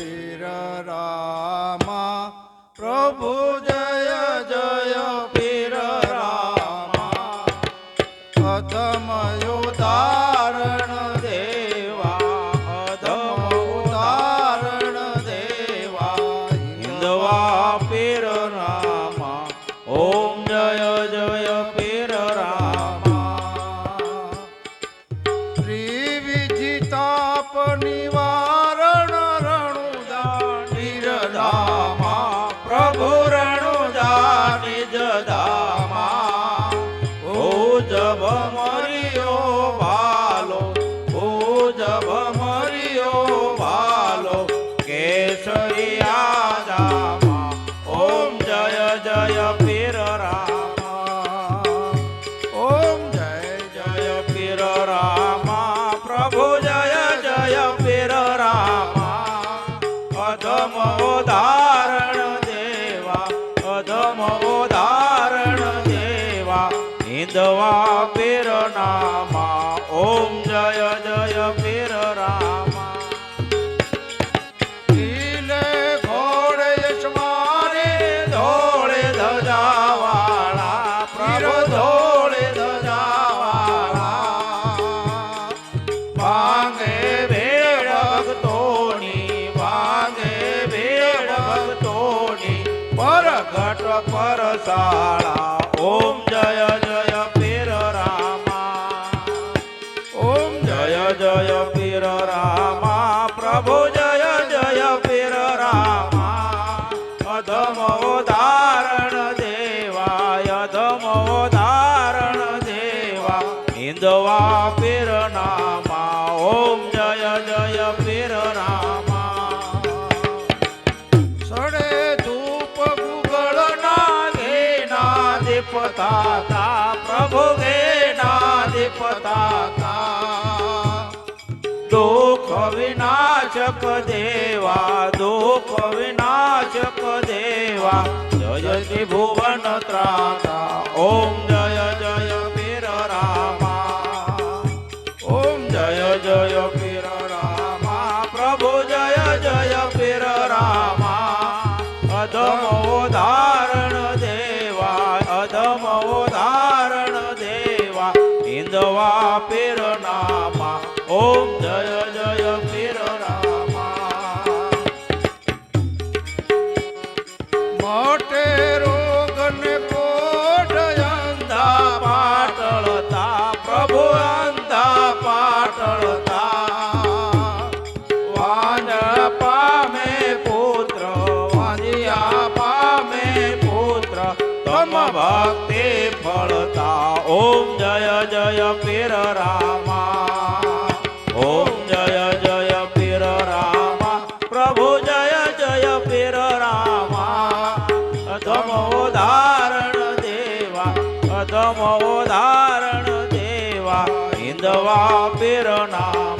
પીર રામા પ્રભુ ભોજબ મરિયો ભાલો કેસરિયા ધામા ઓમ જય જય પીર રામા, ઓમ જય જય પીર રામા, પ્રભુ જય જય પીર રામા, અધમ ઉદાહરણ દેવા અધમ ઉદાહરણ દેવા નામા, ઓમ પરગટ પરસાળા ઓમ જય જય પીર રામા. ઓમ જય જય પીર રામા. પ્રભુ દીપતા પ્રભુ ઘેના દીપતા દુઃખ વિનાશક દેવા દુઃખ વિનાશક દેવા જય ત્રિભુવન ત્રાતા ઓમ જય જય પીર રામા ઓમ જય જય પીર રામા પ્રભુ જય હિંદવા પીર નામા ઓમ જય જય પીર રામા મોટે ફળતા, ઓમ જય જય પીર રામા, ઓમ જય જય પીર રામા, પ્રભુ જય જય પીર રામા. અધમ ઉદાહરણ દેવા, અધમ ઉદાહરણ દેવા, હિંદવા પીર નામા.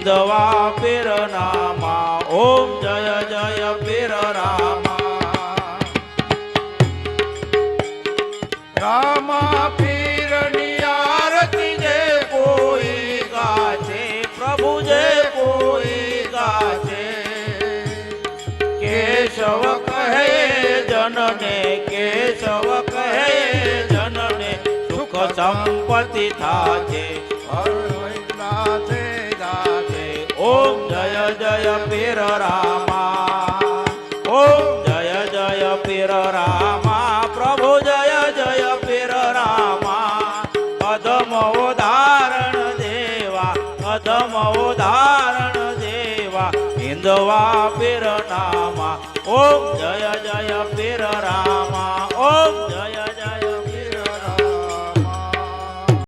દેવા હિંદવા પીર નામા ઓમ જય જય પીર રામા પીરની આરતી જે કોઈ ગાશે પ્રભુ જે કોઈ ગાશે કેશવ કહે જનને કેશવ કહે જનને સુખ સંપત્તિ થાશે પીર રામા ઓમ જય જય પીર રામા પ્રભુ જય જય પીર રામા અધમ ઉદાહરણ દેવા અધમ ઉદાહરણ દેવા હિંદવા પીર નામા ઓમ જય જય પીર રામા